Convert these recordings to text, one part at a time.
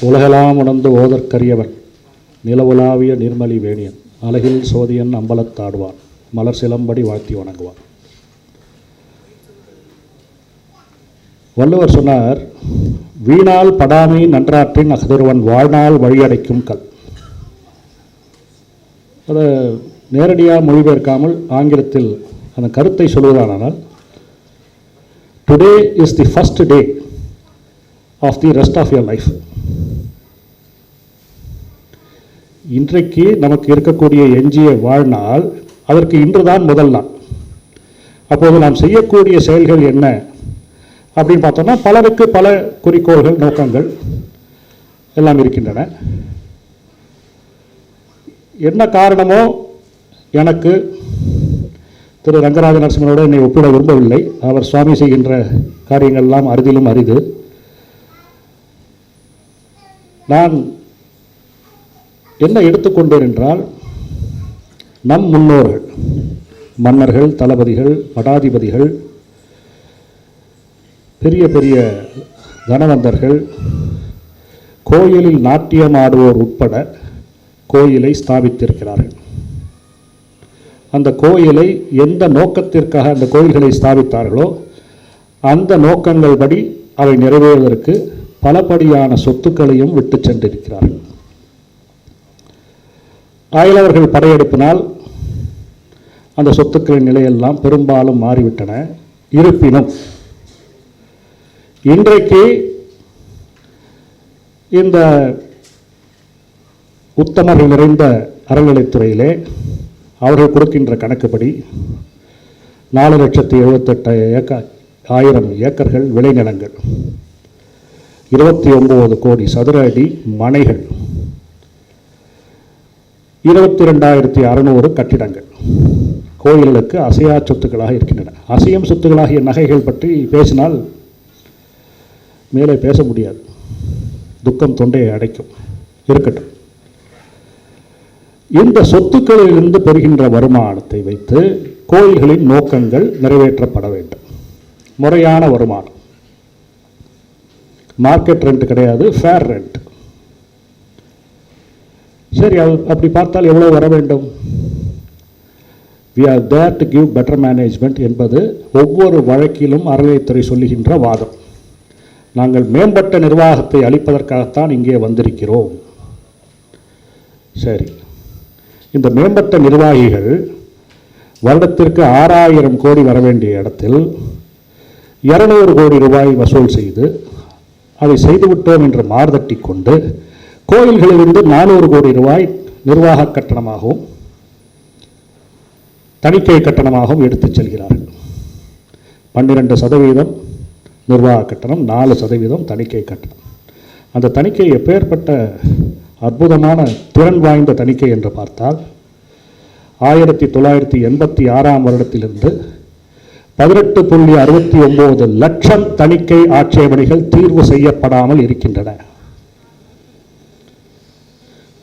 உலகெல்லாம் உணர்ந்து ஓதற்கரியவன் நிலவுலாவிய நிர்மலி வேணியன் அழகில் சோதியன் அம்பலத்தாடுவான் மலர் சிலம்படி வாழ்த்தி வணங்குவான் வள்ளுவர் சொன்னார் வீணால் படாமை நன்றாற்றின் அகதிருவன் வாழ்நாள் வழியடைக்கும் கல். அதை நேரடியாக மொழிபெயர்க்காமல் ஆங்கிலத்தில் அந்த கருத்தை சொல்வதானால் today is the first day of the rest of your life இன்றைக்கு நமக்கு இருக்கக்கூடிய எஞ்சிய வாழ்நாள் அதற்கு இன்றுதான் முதல் நாள். அப்போது நாம் செய்யக்கூடிய செயல்கள் என்ன? அப்படின்னு பார்த்தோம்னா பலருக்கு பல குறிக்கோள்கள் நோக்கங்கள் எல்லாம் இருக்கின்றன. என்ன காரணமோ எனக்கு திரு ரங்கராஜ நரசிம்மனோடு என்னை ஒப்பிட விரும்பவில்லை. அவர் சுவாமி செய்கின்ற காரியங்கள்லாம் அரிதிலும் அரிது. நான் என்ன எடுத்துக்கொண்டேன் என்றால் நம் முன்னோர்கள் மன்னர்கள் தளபதிகள் படாதிபதிகள் பெரிய பெரிய தனவந்தர்கள் கோயிலில் நாட்டியம் ஆடுவோர் உட்பட கோயிலை ஸ்தாபித்திருக்கிறார்கள். அந்த கோயிலை எந்த நோக்கத்திற்காக அந்த கோயில்களை ஸ்தாபித்தார்களோ அந்த நோக்கங்கள் படி அவை நிறைவேறுவதற்கு பலபடியான சொத்துக்களையும் விட்டு சென்றிருக்கிறார்கள். அயலவர்கள் படையெடுப்பினால் அந்த சொத்துக்களின் நிலையெல்லாம் பெரும்பாலும் மாறிவிட்டன. இருப்பினும் இன்றைக்கு இந்த உத்தமர்கள் நிறைந்த அறநிலைத்துறையிலே அவர்கள் கொடுக்கின்ற கணக்குப்படி நாலு லட்சத்தி எழுபத்தெட்டு ஏக்க ஆயிரம் ஏக்கர்கள் விளைநிலங்கள் இருபத்தி ஒம்பது கோடி சதுர அடி மனைகள். இருபத்தி ரெண்டாயிரத்தி அறநூறு கட்டிடங்கள். கோயில்களுக்கு அசையா சொத்துக்களாக இருக்கின்றன. அசையும் சொத்துக்களாகிய நகைகள் பற்றி பேசினால் மேலே பேச முடியாது. துக்கம் தொண்டையை அடைக்கும். இருக்கட்டும். இந்த சொத்துக்களிலிருந்து பெறுகின்ற வருமானத்தை வைத்து கோயில்களின் நோக்கங்கள் நிறைவேற்றப்பட வேண்டும். முறையான வருமானம். மார்க்கெட் ரெண்ட் கிடையாது ஃபேர் ரெண்ட் சரி அது அப்படி பார்த்தால் எவ்வளோ வர வேண்டும்? We are there to give better management என்பது ஒவ்வொரு வழக்கிலும் அறநிலைத்துறை சொல்லுகின்ற வாதம். நாங்கள் மேம்பட்ட நிர்வாகத்தை அளிப்பதற்காகத்தான் இங்கே வந்திருக்கிறோம். சரி. இந்த மேம்பட்ட நிர்வாகிகள் வருடத்திற்கு ஆறாயிரம் கோடி வர வேண்டிய இடத்தில் இருநூறு கோடி ரூபாய் வசூல் செய்து அதை செய்துவிட்டோம் என்று மார்தட்டி கொண்டு கோயில்களிலிருந்து நானூறு கோடி ரூபாய் நிர்வாக கட்டணமாகவும் தணிக்கை கட்டணமாகவும் எடுத்துச் செல்கிறார்கள். பன்னிரெண்டு சதவீதம் நிர்வாக கட்டணம் நாலு சதவீதம் தணிக்கை கட்டணம். அந்த தணிக்கை எப்பேற்பட்ட அற்புதமான திறன் வாய்ந்த தணிக்கை என்று பார்த்தால் ஆயிரத்தி தொள்ளாயிரத்தி எண்பத்தி ஆறாம் வருடத்திலிருந்து பதினெட்டு புள்ளி அறுபத்தி ஒம்பது லட்சம் தணிக்கை ஆட்சேபனைகள் தீர்வு செய்யப்படாமல் இருக்கின்றன.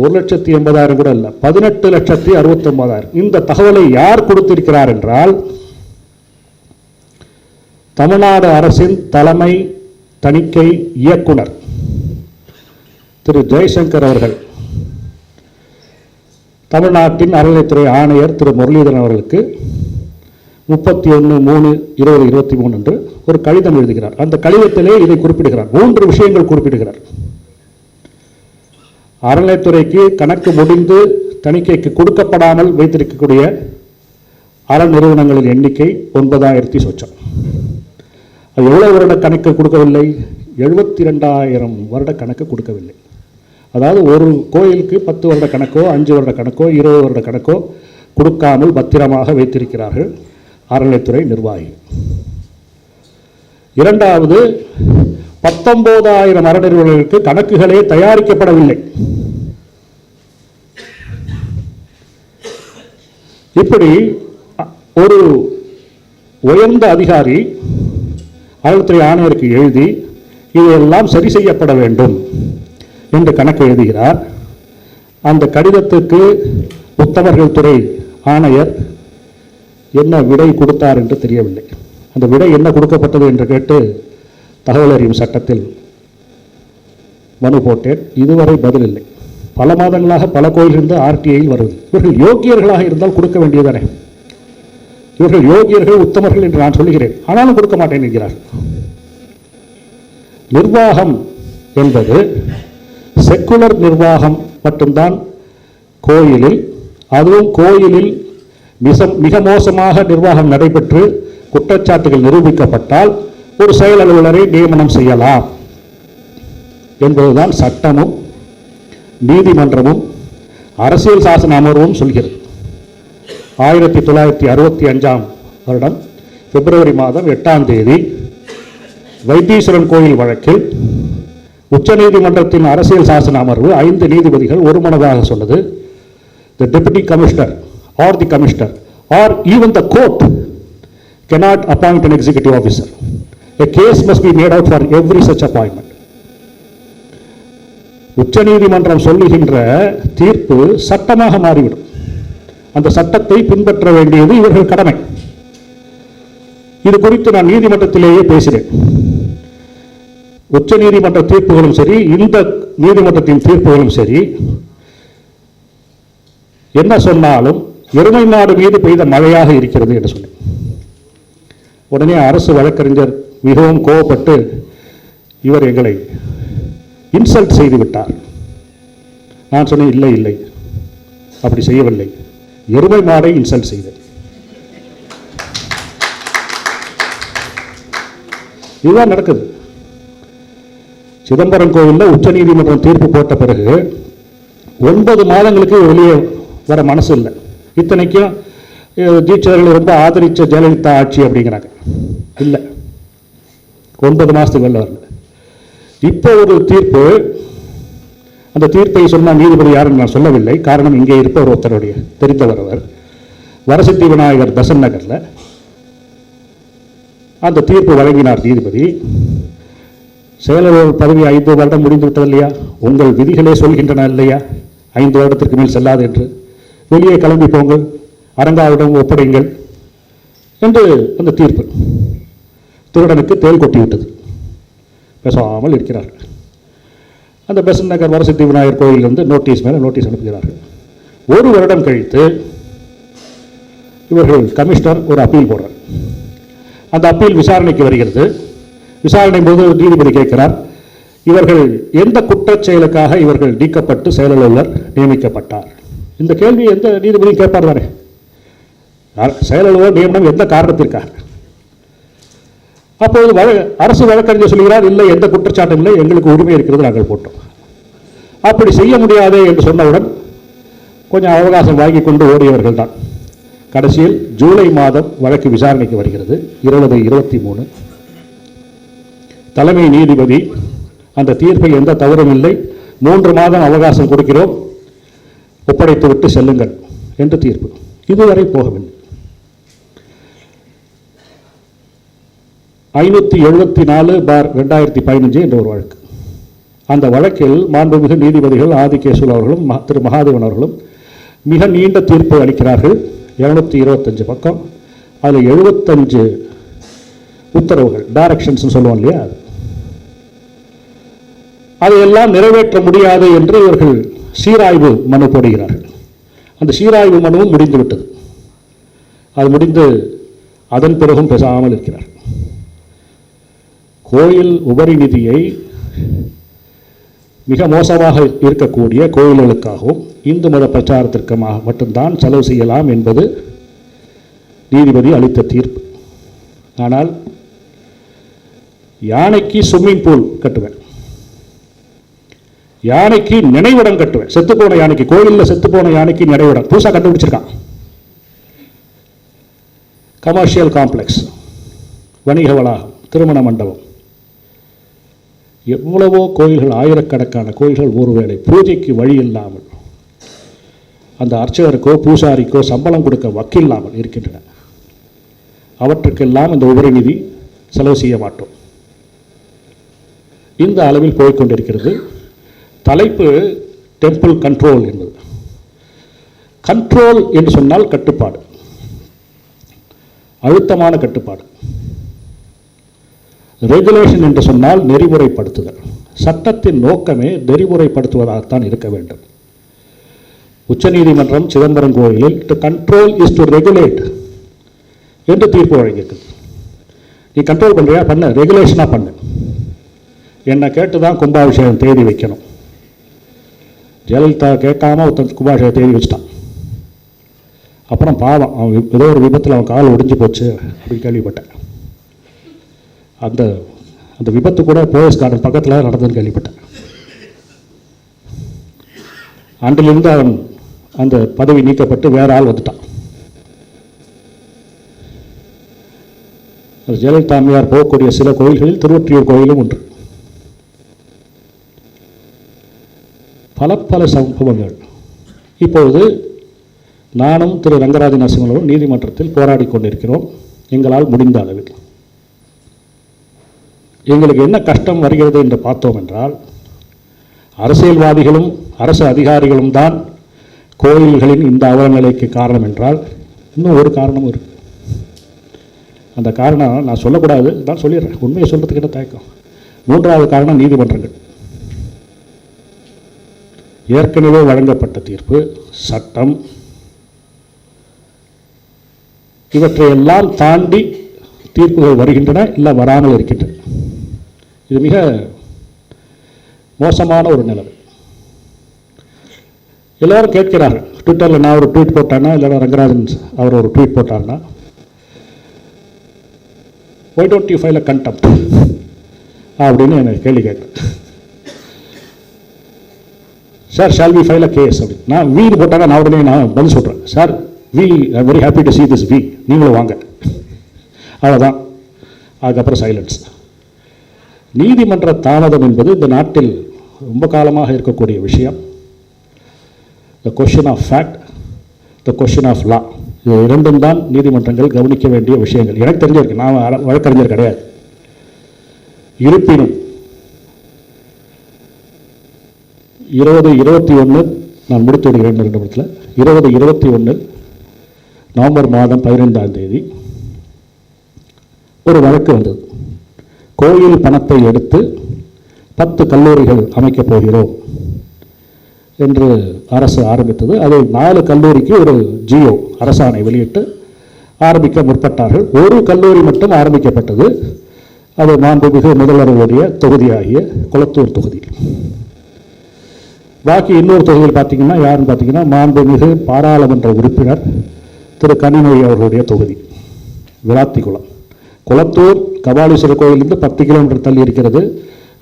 ஒரு லட்சத்தி எண்பதாயிரம் கூட இல்லை. பதினெட்டு லட்சத்தி அறுபத்தி ஒன்பதாயிரம் இந்த தகவலை யார் கொடுத்திருக்கிறார் என்றால் தமிழ்நாடு அரசின் தலைமை தணிக்கை இயக்குனர் திரு ஜெய்சங்கர் அவர்கள் தமிழ்நாட்டின் அறநிலைத்துறை ஆணையர் திரு முரளிதரன் அவர்களுக்கு முப்பத்தி ஒன்று மூணு இருபது இருபத்தி மூணு என்று ஒரு கடிதம் எழுதுகிறார். அந்த கடிதத்திலே இதை குறிப்பிடுகிறார். மூன்று விஷயங்கள் குறிப்பிடுகிறார். அறநிலைத்துறைக்கு கணக்கு முடிந்து தணிக்கைக்கு கொடுக்கப்படாமல் வைத்திருக்கக்கூடிய அற நிறுவனங்களின் எண்ணிக்கை ஒன்பதாயிரத்தி சொச்சம். அது எவ்வளவு வருட கணக்கு கொடுக்கவில்லை? எழுபத்தி ரெண்டாயிரம் வருட கணக்கு கொடுக்கவில்லை. அதாவது ஒரு கோயிலுக்கு பத்து வருட கணக்கோ அஞ்சு வருட கணக்கோ இருபது வருட கணக்கோ கொடுக்காமல் பத்திரமாக வைத்திருக்கிறார்கள் அறநிலைத்துறை நிர்வாகிகள் இரண்டாவது பத்தொன்பதாயிரம் அறநிறுவனங்களுக்கு கணக்குகளே தயாரிக்கப்படவில்லை. இப்படி ஒரு உயர்ந்த அதிகாரி அறநிலைத்துறை ஆணையருக்கு எழுதி இதையெல்லாம் சரி செய்யப்பட வேண்டும் என்று கணக்கு எழுதுகிறார். அந்த கடிதத்துக்கு உத்தவர்கள் துறை ஆணையர் என்ன விடை கொடுத்தார் என்று தெரியவில்லை. அந்த விடை என்ன கொடுக்கப்பட்டது என்று கேட்டு தகவல் அறியும் சட்டத்தில் மனு போட்டேன். இதுவரை பதில் இல்லை. பல மாதங்களாக பல கோயிலிருந்து ஆர்டிஐயில் வருவது இவர்கள் யோகியர்களாக இருந்தால் கொடுக்க வேண்டியதானே? இவர்கள் யோகியர்கள் உத்தமர்கள் என்று நான் சொல்லுகிறேன். ஆனாலும் கொடுக்க மாட்டேன் என்கிறார். நிர்வாகம் என்பது செக்குலர் நிர்வாகம் மட்டும்தான் கோயிலில் அதுவும் கோயிலில் மிக மிக மோசமாக நிர்வாகம் நடைபெற்று குற்றச்சாட்டுகள் நிரூபிக்கப்பட்டால் ஒரு செயல் அலுவலரை நியமனம் செய்யலாம். என்பதுதான் சட்டமும் நீதிமன்றமும் அரசியல் சாசன அமர்வும் சொல்கிறது ஆயிரத்தி தொள்ளாயிரத்தி அறுபத்தி அஞ்சாம் வருடம் பிப்ரவரி மாதம் எட்டாம் தேதி வைத்தீஸ்வரன் கோயில் வழக்கில் உச்சநீதிமன்றத்தின் அரசியல் சாசன அமர்வு ஐந்து நீதிபதிகள் ஒருமனதாக சொன்னது the deputy commissioner or the commissioner or even the court cannot appoint an executive officer a case must be made out for every such appointment உச்சநீதிமன்றம் சொல்லுகின்ற தீர்ப்பு சட்டமாக மாறிவிடும். அந்த சட்டத்தை பின்பற்ற வேண்டியது இவர்கள் கடமை. இது குறித்து நான் நீதிமன்றத்திலேயே பேசினேன். உச்ச நீதிமன்ற தீர்ப்புகளும் சரி இந்த நீதிமன்றத்தின் தீர்ப்புகளும் சரி என்ன சொன்னாலும் எருமை மாடு மீது பெய்த மழையாக இருக்கிறது என்று சொன்னேன். உடனே அரசு வழக்கறிஞர் மிகவும் கோவப்பட்டு இவர் எங்களை இன்சல்ட் செய்து விட்டார் நான் சொன்னேன் இல்லை இல்லை. அப்படி செய்யவில்லை. எருமை மாடை இன்சல்ட் செய்தேன். இதுதான் நடக்குது. சிதம்பரம் கோவிலில் உச்சநீதிமன்றம் தீர்ப்பு போட்ட பிறகு ஒன்பது மாதங்களுக்கு வெளியே வர மனசு இல்லை. இத்தனைக்கும் தீட்சிதர்களை ரொம்ப ஆதரிச்ச ஜெயலலிதா ஆட்சி அப்படிங்கிறாங்க. இல்லை. ஒன்பது மாதத்துக்கு வெளில வரல. இப்போ ஒரு தீர்ப்பு அந்த தீர்ப்பை சொன்ன நீதிபதி யாருன்னு நான் சொல்லவில்லை. காரணம் இங்கே இருப்பவர் ஒருத்தருடைய தெரிந்தவர் அவர். வரசித்தி விநாயகர் தசன் நகரில் அந்த தீர்ப்பு வழங்கினார் நீதிபதி. செயலர் பதவி ஐந்து வருடம் முடிந்து விட்டது இல்லையா? உங்கள் விதிகளே சொல்கின்றன இல்லையா? ஐந்து வருடத்திற்கு மேல் செல்லாது என்று. வெளியே கிளம்பி போங்கள் அரங்காவிடம் ஒப்படைங்கள் என்று அந்த தீர்ப்பு திருடனுக்கு தேல் கொட்டிவிட்டது. பேசாமல் இருக்கிறார்கள். அந்த பெசன் நகர் வரசித்தி விநாயகர் கோயிலிருந்து நோட்டீஸ் மேலே நோட்டீஸ் அனுப்புகிறார்கள். ஒரு வருடம் கழித்து இவர்கள் கமிஷனர் ஒரு அப்பீல் போடுறார். அந்த அப்பீல் விசாரணைக்கு வருகிறது. விசாரணை போது நீதிபதி கேட்கிறார் இவர்கள் எந்த குற்றச் செயலுக்காக இவர்கள் நீக்கப்பட்டு செயலாளர் நியமிக்கப்பட்டார்? இந்த கேள்வி எந்த நீதிபதியும் கேட்பார் தானே? அ- செயலாளர் நியமனம் எந்த காரணத்திற்காக? அப்போது வழ அரசு வழக்கறிஞர் சொல்கிறார் இல்லை எந்த குற்றச்சாட்டும் இல்லை எங்களுக்கு உரிமை இருக்கிறது நாங்கள் போட்டோம். அப்படி செய்ய முடியாதே என்று சொன்னவுடன் கொஞ்சம் அவகாசம் வாங்கி கொண்டு ஓடியவர்கள் தான். கடைசியில் ஜூலை மாதம் வழக்கு விசாரணைக்கு வருகிறது இருபது இருபத்தி மூணு. தலைமை நீதிபதி அந்த தீர்ப்பை எந்த தவறும் இல்லை. மூன்று மாதம் அவகாசம் கொடுக்கிறோம் ஒப்படைத்து விட்டு செல்லுங்கள் என்று தீர்ப்பு. இதுவரை போகவில்லை. ஐநூற்றி எழுபத்தி நாலு பார் ரெண்டாயிரத்தி பதினஞ்சு என்ற ஒரு வழக்கு. அந்த வழக்கில் மாண்புமிகு நீதிபதிகள் ஆதிகேசுல் அவர்களும் திரு மகாதேவன் அவர்களும் மிக நீண்ட தீர்ப்பு அளிக்கிறார்கள். இருநூத்தி இருபத்தஞ்சு பக்கம். அதில் எழுபத்தஞ்சு உத்தரவுகள் டைரக்ஷன்ஸ் சொல்லுவோம் இல்லையா அது. அதையெல்லாம் நிறைவேற்ற முடியாது என்று இவர்கள் சீராய்வு மனு போடுகிறார்கள். அந்த சீராய்வு மனுவும் முடிந்துவிட்டது. அது முடிந்து அதன் பிறகும் பேசாமல் இருக்கிறார் கோயில் உபரி நிதியை மிக மோசமாக இருக்கக்கூடிய கோயில்களுக்காகவும் இந்து மத பிரச்சாரத்திற்குமாக மட்டும்தான் செலவு செய்யலாம் என்பது நீதிபதி அளித்த தீர்ப்பு. ஆனால் யானைக்கு ஸ்விம்மிங் பூல் கட்டுவேன். யானைக்கு நினைவிடம் கட்டுவேன். செத்துப்போன யானைக்கு கோயிலில் செத்துப்போன யானைக்கு நினைவிடம். புதுசாக கண்டுபிடிச்சிருக்கான். கமர்ஷியல் காம்ப்ளெக்ஸ் வணிக வளாகம் திருமண மண்டபம். எவ்வளவோ கோயில்கள் ஆயிரக்கணக்கான கோயில்கள் ஒருவேளை பூஜைக்கு வழி இல்லாமல் அந்த அர்ச்சகருக்கோ பூசாரிக்கோ சம்பளம் கொடுக்க வக்கில்லாமல் இருக்கின்றன. அவற்றுக்கெல்லாம் இந்த உபரி நிதி செலவு செய்ய மாட்டோம். இந்த அளவில் போய்க்கொண்டிருக்கிறது. தலைப்பு டெம்பிள் கண்ட்ரோல் என்பது. கண்ட்ரோல் என்று சொன்னால் கட்டுப்பாடு. அழுத்தமான கட்டுப்பாடு. ரெகுலேஷன் என்று சொன்னால் நெறிமுறைப்படுத்துதல். சட்டத்தின் நோக்கமே நெறிமுறைப்படுத்துவதாகத்தான் இருக்க வேண்டும். உச்சநீதிமன்றம் சிதம்பரம் கோயிலில் to control is to regulate என்று தீர்ப்பு வழங்கியிருக்குது. நீ கண்ட்ரோல் பண்ணுறியா பண்ண. ரெகுலேஷனாக பண்ணு. என்னை கேட்டு தான் கும்பாபிஷேகம் தேதி வைக்கணும். ஜெயலலிதா கேட்காம ஒருத்தன் கும்பாபிஷேகம் தேதி வச்சிட்டான். அப்புறம் பாவம். அவன் ஏதோ ஒரு விபத்தில் அவன் கால் ஒடிஞ்சு போச்சு அப்படின்னு கேள்விப்பட்டேன். அந்த அந்த விபத்து கூட போயஸ் கார்டன் பக்கத்தில் நடந்ததுன்னு கேள்விப்பட்டேன். அன்றிலிருந்து அவன் அந்த பதவி நீக்கப்பட்டு வேற ஆள் வந்துட்டான். ஜெயலலிதா அம்மையார் போகக்கூடிய சில கோயில்களில் திருவொற்றியூர் கோயிலும் ஒன்று. பல பல சம்பவங்கள். இப்பொழுது நானும் திரு ரங்கராஜ நரசிம்மனும் நீதிமன்றத்தில் போராடி கொண்டிருக்கிறோம். எங்களால் முடிந்த அளவில். எங்களுக்கு என்ன கஷ்டம் வருகிறது என்று பார்த்தோம் என்றால் அரசியல்வாதிகளும் அரசு அதிகாரிகளும் தான் கோயில்களின் இந்த அவலநிலைக்கு காரணம் என்றால் இன்னும் ஒரு காரணமும் இருக்குது அந்த காரணம் நான் சொல்லக்கூடாது தான் சொல்லிடுறேன். உண்மையை சொல்கிறதுக்கு என்ன தயக்கம்? மூன்றாவது காரணம் நீதிமன்றங்கள். ஏற்கனவே வழங்கப்பட்ட தீர்ப்பு சட்டம் இவற்றையெல்லாம் தாண்டி தீர்ப்புகள் வருகின்றன இல்லை வராமல் இருக்கின்றன. இது மிக மோசமான ஒரு நிலவு. எல்லோரும் கேட்கிறார்கள். ட்விட்டரில் நான் ஒரு ட்வீட் போட்டேன்னா இல்லைனா ரங்கராஜன் அவர் ஒரு tweet போட்டார்னா why don't you file a contempt அப்படின்னு எனக்கு கேள்வி கேட்குறேன் sir shall we file a case அப்படின்னு. நான் வீடு போட்டாங்க நான் உடனே நான் பதில் சொல்கிறேன் sir we I very happy to see this we நீங்களும் வாங்க. அவ்வளோதான் அதுக்கப்புறம் சைலன்ஸ் நீதிமன்ற தாமதம் என்பது இந்த நாட்டில் ரொம்ப காலமாக இருக்கக்கூடிய விஷயம். The question of fact the question of law இது இரண்டும் தான் நீதிமன்றங்கள் கவனிக்க வேண்டிய விஷயங்கள். எனக்கு தெரிஞ்சிருக்கு நான் வழக்கறிஞர் கிடையாது. இருப்பினும் இருபது இருபத்தி ஒன்று நான் முடித்து விடுகிறேன் ரெண்டு நிமிடத்தில். இருபது இருபத்தி ஒன்று நவம்பர் மாதம் பதினைந்தாம் தேதி ஒரு வழக்கு வந்தது. கோயில் பணத்தை எடுத்து பத்து கல்லூரிகள் அமைக்கப் போகிறோம் என்று அரசு ஆரம்பித்தது. அதை நாலு கல்லூரிக்கு ஒரு ஜியோ அரசாணை வெளியிட்டு ஆரம்பிக்க முற்பட்டார்கள். ஒரு கல்லூரி மட்டும் ஆரம்பிக்கப்பட்டது. அது மாண்புமிகு முதல்வர்களுடைய தொகுதியாகிய குளத்தூர் தொகுதி பாக்கி இன்னொரு தொகுதியில் பார்த்தீங்கன்னா யாருன்னு பார்த்தீங்கன்னா மாண்புமிகு பாராளுமன்ற உறுப்பினர் திரு கனிமொழி அவர்களுடைய தொகுதி விளாத்திக்குளம் குளத்தூர் கபாலீஸ்வரர் கோயிலிருந்து பத்து கிலோமீட்டர் தள்ளி இருக்கிறது.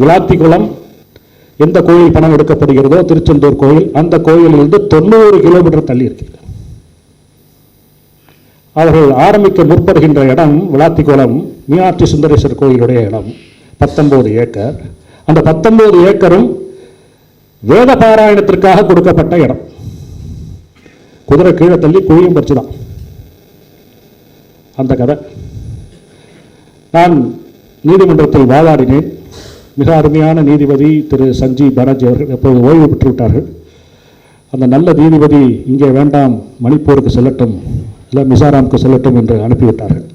விளாத்திக்குளம் எந்த கோயில் பணம் எடுக்கப்படுகிறதோ திருச்செந்தூர் கோயில் அந்த கோயிலிருந்து தொண்ணூறு கிலோமீட்டர் தள்ளி இருக்கிறது. அவர்கள் ஆரம்பிக்க முற்படுகின்ற இடம் விளாத்திக்குளம் மீனாட்சி சுந்தரேஸ்வரர் கோயிலுடைய இடம் பத்தொன்பது ஏக்கர். அந்த பத்தொன்பது ஏக்கரும் வேத பாராயணத்திற்காக கொடுக்கப்பட்ட இடம். குதிரை கீழே தள்ளி குழியும் பறிச்சுதான். அந்த கதை. நான் நீதிமன்றத்தில் வாதாடினேன். மிக அருமையான நீதிபதி திரு சஞ்சீவ் பானர்ஜி அவர்கள் எப்போது ஓய்வு பெற்று விட்டார்கள் அந்த நல்ல நீதிபதி இங்கே வேண்டாம் மணிப்பூருக்கு செல்லட்டும் இல்லை மிசாராமுக்கு செல்லட்டும் என்று அனுப்பிவிட்டார்கள்.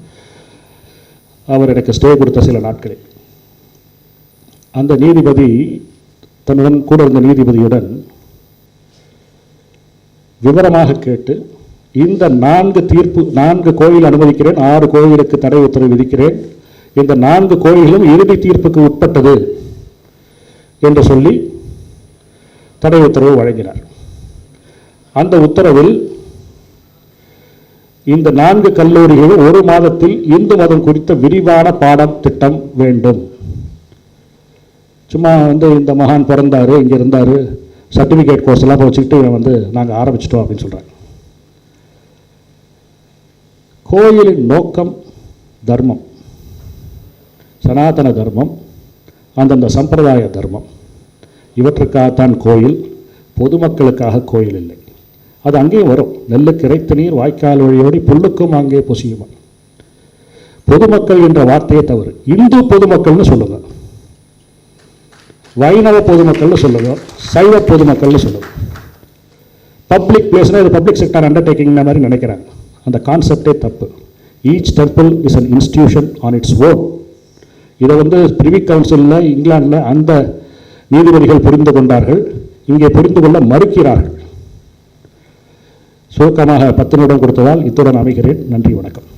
அவர் எனக்கு ஸ்டே கொடுத்த சில நாட்களில் அந்த நீதிபதி தன்னுடன் கூட இருந்த நீதிபதியுடன் விவரமாக கேட்டு இந்த நான்கு தீர்ப்பு நான்கு கோயில் அனுமதிக்கிறேன் ஆறு கோயிலுக்கு தடை உத்தரவு விதிக்கிறேன் இந்த நான்கு கோயில்களும் இறுதி தீர்ப்புக்கு உட்பட்டது என்று சொல்லி தடை உத்தரவு வழங்கினார். அந்த உத்தரவில் இந்த நான்கு கல்லூரிகளும் ஒரு மாதத்தில் இந்து மதம் குறித்த விரிவான பாடம் திட்டம் வேண்டும். சும்மா வந்து இந்த மகான் பிறந்தாரு இங்கே இருந்தார் சர்டிஃபிகேட் கோர்ஸ் எல்லாம் வச்சுக்கிட்டு இவன் வந்து நாங்கள் ஆரம்பிச்சிட்டோம் அப்படின்னு சொல்கிறாங்க கோயிலின் நோக்கம் தர்மம். சனாதன தர்மம் அந்தந்த சம்பிரதாய தர்மம். இவற்றுக்காகத்தான் கோயில் பொதுமக்களுக்காக கோயில் இல்லை. அது அங்கேயும் வரும். நெல்லுக்கு இறைத்த நீர் வாய்க்கால் வழியோடி புல்லுக்கும் அங்கே பொசியுமா? பொதுமக்கள் என்ற வார்த்தையே தவறு. இந்து பொதுமக்கள்னு சொல்லுங்க. வைணவ பொதுமக்கள்னு சொல்லுங்க. சைவ பொதுமக்கள்னு சொல்லுங்க. பப்ளிக் பிளேஸ்னால் இது பப்ளிக் செக்டர் அண்டர்டேக்கிங் மாதிரி நினைக்கிறாங்க. அந்த கான்செப்டே தப்பு. Each temple is an institution on its own இதை வந்து பிரிவி கவுன்சிலில் இங்கிலாந்தில் அந்த நீதிபதிகள் புரிந்து கொண்டார்கள். இங்கே புரிந்து கொள்ள மறுக்கிறார்கள். சுருக்கமாக பத்து நிமிடம் கொடுத்ததால் இத்துடன் அமைகிறேன். நன்றி வணக்கம்.